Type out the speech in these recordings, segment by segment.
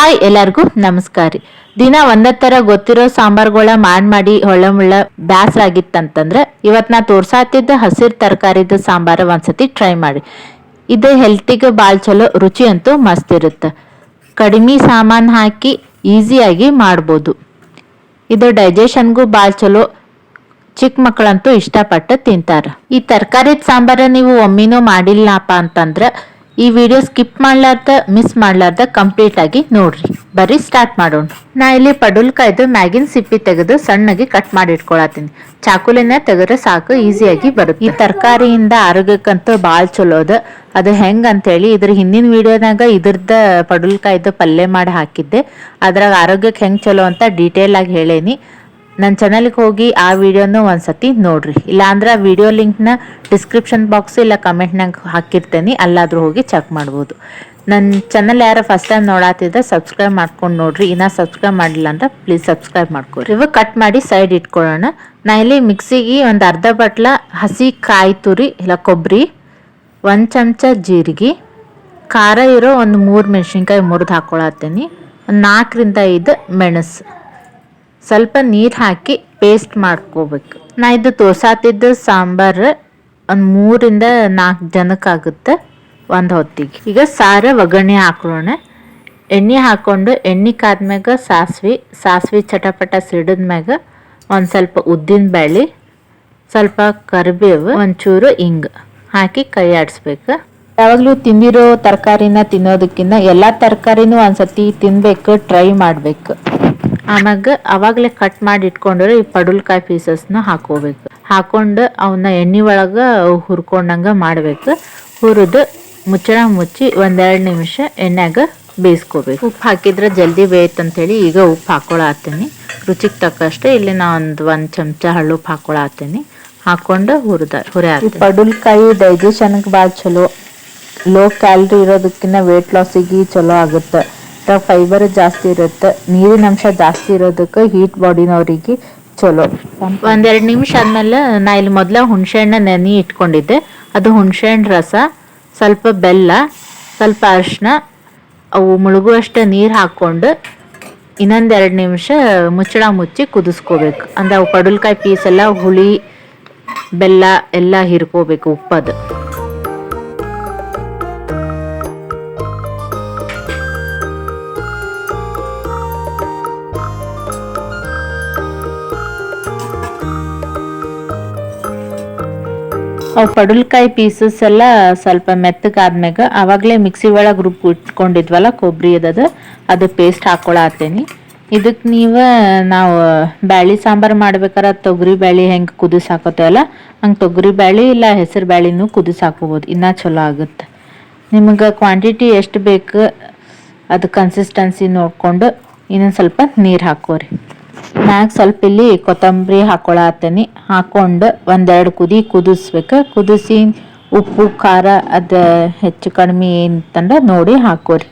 Hi ಎಲ್ಲರಿಗೂ, ನಮಸ್ಕಾರ ರೀ. ದಿನ ಒಂದತ್ತರ ಗೊತ್ತಿರೋ ಸಾಂಬಾರ್ಗಳ ಮಾಡ್ ಮಾಡಿ ಹೊಳ್ಳ ಮುಳ್ಳ ಬ್ಯಾಸರ ಆಗಿತ್ತಂತಂದ್ರೆ ಇವತ್ ನಾ ತೋರ್ಸಾತಿದ್ದ ಹಸಿರು ತರಕಾರಿದ ಸಾಂಬಾರ ಒಂದ್ಸತಿ ಟ್ರೈ ಮಾಡಿ. ಇದು ಹೆಲ್ತಿಗೆ ಭಾಳ ಚಲೋ ರುಚಿ ಅಂತೂ ಮಸ್ತ್ ಇರುತ್ತೆ. ಕಡಿಮೆ ಸಾಮಾನು ಹಾಕಿ ಈಸಿಯಾಗಿ ಮಾಡ್ಬೋದು. ಇದು ಡೈಜೆಷನ್ಗೂ ಭಾಳ ಚಲೋ ಚಿಕ್ಕ ಮಕ್ಕಳಂತೂ ಇಷ್ಟಪಟ್ಟು ತಿಂತಾರ. ಈ ತರಕಾರಿದ ಸಾಂಬಾರ ನೀವು ಒಮ್ಮಿನೂ ಮಾಡಿಲ್ಲಪ್ಪ ಅಂತಂದ್ರ ಈ ವಿಡಿಯೋ ಸ್ಕಿಪ್ ಮಾಡ್ಲಾರ್ದ ಮಿಸ್ ಮಾಡ್ಲಾರ್ದ ಕಂಪ್ಲೀಟ್ ಆಗಿ ನೋಡ್ರಿ. ಬರಿ ಸ್ಟಾರ್ಟ್ ಮಾಡೋಣ. ನಾ ಇಲ್ಲಿ ಪಡುಲ್ಕಾಯ್ದು ಮ್ಯಾಗಿನ್ ಸಿಪ್ಪಿ ತೆಗೆದು ಸಣ್ಣಗೆ ಕಟ್ ಮಾಡಿ ಇಟ್ಕೊಳತೀನಿ ಚಾಕುಲಿನ ತೆಗೆದ್ರೆ ಸಾಕು ಈಸಿಯಾಗಿ ಬರುತ್ತೆ. ಈ ತರಕಾರಿಯಿಂದ ಆರೋಗ್ಯಕ್ಕಂತೂ ಭಾಳ ಚಲೋ ಅದ ಅದು ಹೆಂಗ್ ಅಂತೇಳಿ ಇದ್ರ ಹಿಂದಿನ ವಿಡಿಯೋನಾಗ ಇದ್ರದ್ದು ಪಡುಲ್ಕಾಯ್ದು ಪಲ್ಯ ಮಾಡಿ ಹಾಕಿದ್ದೆ. ಅದ್ರಾಗ ಆರೋಗ್ಯಕ್ಕೆ ಹೆಂಗ್ ಚಲೋ ಅಂತ ಡೀಟೇಲ್ ಆಗಿ ಹೇಳೇನಿ. ನನ್ನ ಚಾನಲ್ಗೆ ಹೋಗಿ ಆ ವಿಡಿಯೋನ ಒಂದ್ಸತಿ ನೋಡ್ರಿ. ಇಲ್ಲಾಂದ್ರೆ ಆ ವಿಡಿಯೋ ಲಿಂಕ್ನ ಡಿಸ್ಕ್ರಿಪ್ಷನ್ ಬಾಕ್ಸ್ ಇಲ್ಲ ಕಮೆಂಟ್ನಾಗ ಹಾಕಿರ್ತೇನೆ, ಅಲ್ಲಾದರೂ ಹೋಗಿ ಚೆಕ್ ಮಾಡ್ಬೋದು. ನನ್ನ ಚಾನಲ್ ಯಾರು ಫಸ್ಟ್ ಟೈಮ್ ನೋಡಾತಿದ್ರೆ ಸಬ್ಸ್ಕ್ರೈಬ್ ಮಾಡ್ಕೊಂಡು ನೋಡ್ರಿ. ಇನ್ನ ಸಬ್ಸ್ಕ್ರೈಬ್ ಮಾಡಿಲ್ಲ ಅಂದ್ರೆ ಪ್ಲೀಸ್ ಸಬ್ಸ್ಕ್ರೈಬ್ ಮಾಡ್ಕೊರಿ. ಇವಾಗ ಕಟ್ ಮಾಡಿ ಸೈಡ್ ಇಟ್ಕೊಳ್ಳೋಣ. ನಾ ಇಲ್ಲಿ ಮಿಕ್ಸಿಗೆ ಒಂದು ಅರ್ಧ ಬಟ್ಲ ಹಸಿ ಕಾಯಿ ತುರಿ, ಇಲ್ಲ ಕೊಬ್ಬರಿ ಒಂದು ಚಮಚ ಜೀರಿಗೆ, ಖಾರ ಇರೋ ಒಂದು ಮೂರು ಮೆಣಸಿನ್ಕಾಯಿ ಮುರಿದು ಹಾಕೊಳತ್ತೀನಿ ಒಂದು ನಾಲ್ಕರಿಂದ ಐದು ಮೆಣಸು. ಸ್ವಲ್ಪ ನೀರು ಹಾಕಿ ಪೇಸ್ಟ್ ಮಾಡ್ಕೋಬೇಕು. ನಾ ಇದು ತೋರ್ಸಾತಿದ್ದ ಸಾಂಬಾರು ಒಂದು ಮೂರಿಂದ ನಾಲ್ಕು ಜನಕ್ಕಾಗುತ್ತೆ ಒಂದು ಹೊತ್ತಿಗೆ. ಈಗ ಸಾರ ಒಗ್ಗರಣೆ ಹಾಕೋಣ ಎಣ್ಣೆ ಹಾಕ್ಕೊಂಡು ಎಣ್ಣೆ ಕಾದ್ಮ್ಯಾಗ ಸಾಸ್ವೆ ಸಾಸ್ವೆ ಚಟಪಟ ಸಿಡಿದ್ಮ್ಯಾಗ ಒಂದು ಸ್ವಲ್ಪ ಉದ್ದಿನ ಬೇಳೆ ಸ್ವಲ್ಪ ಕರಿಬೇವು, ಒಂಚೂರು ಹಿಂಗ್ ಹಾಕಿ ಕೈ ಆಡಿಸ್ಬೇಕು. ಯಾವಾಗಲೂ ತಿಂದಿರೋ ತರಕಾರಿನ ತಿನ್ನೋದಕ್ಕಿಂತ ಎಲ್ಲ ತರಕಾರಿನೂ ಒಂದ್ಸತಿ ತಿನ್ಬೇಕು, ಟ್ರೈ ಮಾಡಬೇಕು. ಆಮ್ಯಾಗ ಅವಾಗಲೇ ಕಟ್ ಮಾಡಿ ಇಟ್ಕೊಂಡಿರೋ ಈ ಪಡುಲ್ಕಾಯಿ ಪೀಸಸ್ನ ಹಾಕೋಬೇಕು. ಹಾಕೊಂಡು ಅವನ್ನ ಎಣ್ಣೆ ಒಳಗೆ ಹುರ್ಕೊಂಡಂಗೆ ಮಾಡಬೇಕು. ಹುರಿದು ಮುಚ್ಚಳ ಮುಚ್ಚಿ ಒಂದೆರಡು ನಿಮಿಷ ಎಣ್ಣೆಗ ಬೇಯಿಸ್ಕೋಬೇಕು. ಉಪ್ಪು ಹಾಕಿದ್ರೆ ಜಲ್ದಿ ಬೇಯ್ತಂತೇಳಿ ಈಗ ಉಪ್ಪು ಹಾಕೊಳತ್ತೀನಿ ರುಚಿಗೆ ತಕ್ಕಷ್ಟು ಇಲ್ಲಿ ನಾ ಒಂದು ಒಂದು ಚಮಚ ಹಳ್ಳುಪ್ಪು ಹಾಕೊಳತ್ತೀನಿ ಹಾಕೊಂಡು ಹುರಿದ ಹುರಿ ಪಡುಲ್ಕಾಯಿ ಡೈಜೆಷನ್ಗೆ ಭಾಳ ಚಲೋ. ಲೋ ಕ್ಯಾಲ್ರಿ ಇರೋದಕ್ಕಿಂತ ವೇಟ್ ಲಾಸಿಗೆ ಚಲೋ ಆಗುತ್ತೆ. ಫೈಬರ್ ಜಾಸ್ತಿ ಇರುತ್ತೆ. ನೀರಿನ ಅಂಶ ಜಾಸ್ತಿ ಇರೋದಕ್ಕೆ ಹೀಟ್ ಬಾಡಿನವರಿಗೆ ಚಲೋ. ಒಂದೆರಡು ನಿಮಿಷ ಆದ್ಮೇಲೆ ನಾ ಇಲ್ಲಿ ಮೊದಲ ಹುಣಸೆಹಣ್ಣ ನೆನೆ ಇಟ್ಕೊಂಡಿದ್ದೆ. ಅದು ಹುಣಸೆಹಣ್ಣು ರಸ, ಸ್ವಲ್ಪ ಬೆಲ್ಲ, ಸ್ವಲ್ಪ ಅರಿಶಿನ, ಅವು ಮುಳುಗುವಷ್ಟು ನೀರು ಹಾಕ್ಕೊಂಡು ಇನ್ನೊಂದೆರಡು ನಿಮಿಷ ಮುಚ್ಚಳ ಮುಚ್ಚಿ ಕುದಿಸ್ಕೋಬೇಕು. ಅಂದರೆ ಅವು ಕಡಲ್ಕಾಯಿ ಪೀಸ್ ಎಲ್ಲ ಹುಳಿ, ಬೆಲ್ಲ ಎಲ್ಲ ಹಿರ್ಕೋಬೇಕು ಉಪ್ಪದು. ಪಡುಲ್ಕಾಯಿ ಪೀಸಸ್ ಎಲ್ಲ ಸ್ವಲ್ಪ ಮೆತ್ತಗಾದ್ಮ್ಯಾಗ ಅವಾಗಲೇ ಮಿಕ್ಸಿ ಒಳಗೆ ರುಬ್ಬಿ ಇಟ್ಕೊಂಡಿದ್ವಲ್ಲ ಕೊಬ್ಬರಿ ಅದದ ಅದು ಪೇಸ್ಟ್ ಹಾಕ್ಕೊಳತ್ತೇನಿ ಇದಕ್ಕೆ ನೀವು ನಾವು ಬ್ಯಾಳಿ ಸಾಂಬಾರು ಮಾಡ್ಬೇಕಾರ, ತೊಗರಿ ಬ್ಯಾಳಿ ಹೆಂಗೆ ಕುದಿಸಿ ಹಾಕೋತೇವಲ್ಲ ಹಂಗೆ ತೊಗರಿ ಬ್ಯಾಳಿ ಇಲ್ಲ ಹೆಸರು ಬ್ಯಾಳಿನೂ ಕುದಿಸಿ ಹಾಕೋಬೋದು ಇನ್ನೂ ಚಲೋ ಆಗುತ್ತೆ. ನಿಮಗೆ ಕ್ವಾಂಟಿಟಿ ಎಷ್ಟು ಬೇಕು, ಅದು ಕನ್ಸಿಸ್ಟೆನ್ಸಿ ನೋಡಿಕೊಂಡು ಇನ್ನೊಂದು ಸ್ವಲ್ಪ ನೀರು ಹಾಕೋರಿ. ಮ್ಯಾಗ ಸ್ವಲ್ಪ ಇಲ್ಲಿ ಕೊತ್ತಂಬರಿ ಹಾಕೊಳತ್ತೀನಿ ಹಾಕೊಂಡು ಒಂದೆರಡು ಕುದಿ ಕುದಿಸ್ಬೇಕು. ಕುದಿಸಿ ಉಪ್ಪು, ಖಾರ ಅದು ಹೆಚ್ಚು ಕಡಿಮೆ ಏನಂತಂದ್ರೆ ನೋಡಿ ಹಾಕೋರಿ.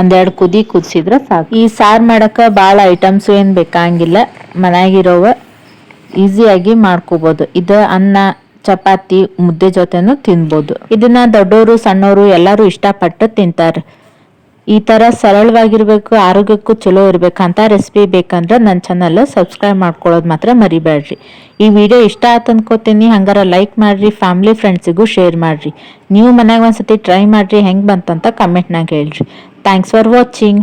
ಒಂದೆರಡು ಕುದಿ ಕುದಿಸಿದ್ರೆ ಸಾಕು. ಈ ಸಾರು ಮಾಡೋಕ್ಕೆ ಭಾಳ ಐಟಮ್ಸು ಏನು ಬೇಕಾಗಿಲ್ಲ. ಮನೆಯಾಗಿರೋವ ಈಸಿಯಾಗಿ ಮಾಡ್ಕೋಬೋದು. ಇದು ಅನ್ನ, ಚಪಾತಿ, ಮುದ್ದೆ ಜೊತೆನೂ ತಿನ್ಬೋದು. ಇದನ್ನ ದೊಡ್ಡವರು ಸಣ್ಣವರು ಎಲ್ಲರೂ ಇಷ್ಟಪಟ್ಟು ತಿಂತಾರೆ. ಈ ಥರ ಸರಳವಾಗಿರ್ಬೇಕು, ಆರೋಗ್ಯಕ್ಕೂ ಚಲೋ ಇರಬೇಕಂತ ರೆಸಿಪಿ ಬೇಕಂದ್ರೆ ನನ್ನ ಚಾನಲ್ ಸಬ್ಸ್ಕ್ರೈಬ್ ಮಾಡ್ಕೊಳ್ಳೋದು ಮಾತ್ರ ಮರಿಬೇಡ್ರಿ. ಈ ವಿಡಿಯೋ ಇಷ್ಟ ಆಯ್ತು ಅನ್ಕೋತೀನಿ, ಹಂಗಾರ ಲೈಕ್ ಮಾಡ್ರಿ ಫ್ಯಾಮಿಲಿ ಫ್ರೆಂಡ್ಸಿಗೂ ಶೇರ್ ಮಾಡ್ರಿ. ನೀವು ಮನೆಗೆ ಒಂದ್ಸತಿ ಟ್ರೈ ಮಾಡ್ರಿ, ಹೆಂಗೆ ಬಂತಂತ ಕಮೆಂಟ್ನಾಗ ಹೇಳ್ರಿ. Thanks for watching